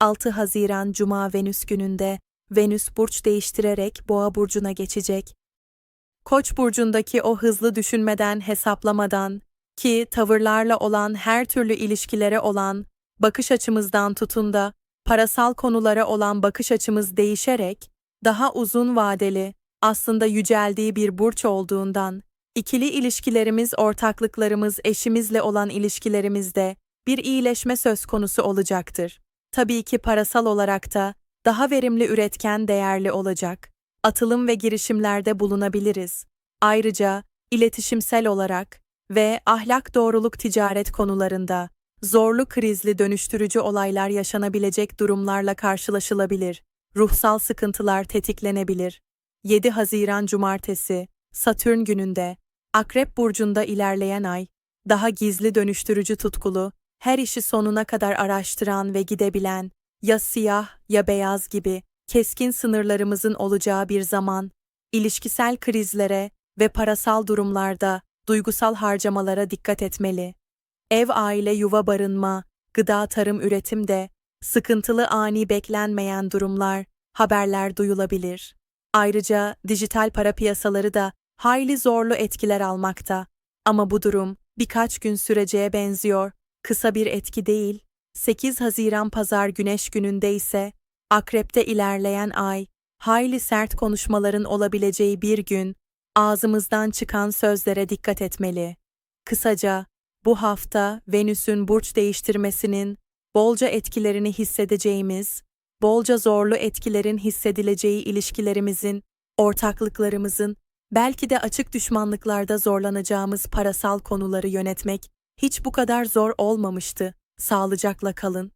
6 Haziran Cuma Venüs gününde Venüs burç değiştirerek Boğa burcuna geçecek. Koç burcundaki o hızlı düşünmeden, hesaplamadan ki tavırlarla olan her türlü ilişkilere olan bakış açımızdan tutun da parasal konulara olan bakış açımız değişerek daha uzun vadeli, aslında yüceldiği bir burç olduğundan ikili ilişkilerimiz, ortaklıklarımız, eşimizle olan ilişkilerimizde bir iyileşme söz konusu olacaktır. Tabii ki parasal olarak da daha verimli üretken değerli olacak. Atılım ve girişimlerde bulunabiliriz. Ayrıca iletişimsel olarak ve ahlak doğruluk ticaret konularında zorlu krizli dönüştürücü olaylar yaşanabilecek durumlarla karşılaşılabilir. Ruhsal sıkıntılar tetiklenebilir. 7 Haziran Cumartesi, Satürn gününde, Akrep Burcu'nda ilerleyen ay, daha gizli dönüştürücü tutkulu, her işi sonuna kadar araştıran ve gidebilen, ya siyah ya beyaz gibi keskin sınırlarımızın olacağı bir zaman, ilişkisel krizlere ve parasal durumlarda duygusal harcamalara dikkat etmeli. Ev aile yuva barınma, gıda tarım üretimde, sıkıntılı ani beklenmeyen durumlar, haberler duyulabilir. Ayrıca dijital para piyasaları da hayli zorlu etkiler almakta. Ama bu durum birkaç gün süreceğe benziyor, kısa bir etki değil. 8 Haziran Pazar Güneş gününde ise Akrep'te ilerleyen ay, hayli sert konuşmaların olabileceği bir gün, ağzımızdan çıkan sözlere dikkat etmeli. Kısaca, bu hafta Venüs'ün burç değiştirmesinin bolca etkilerini hissedeceğimiz, bolca zorlu etkilerin hissedileceği ilişkilerimizin, ortaklıklarımızın, belki de açık düşmanlıklarda zorlanacağımız parasal konuları yönetmek hiç bu kadar zor olmamıştı. Sağlıcakla kalın.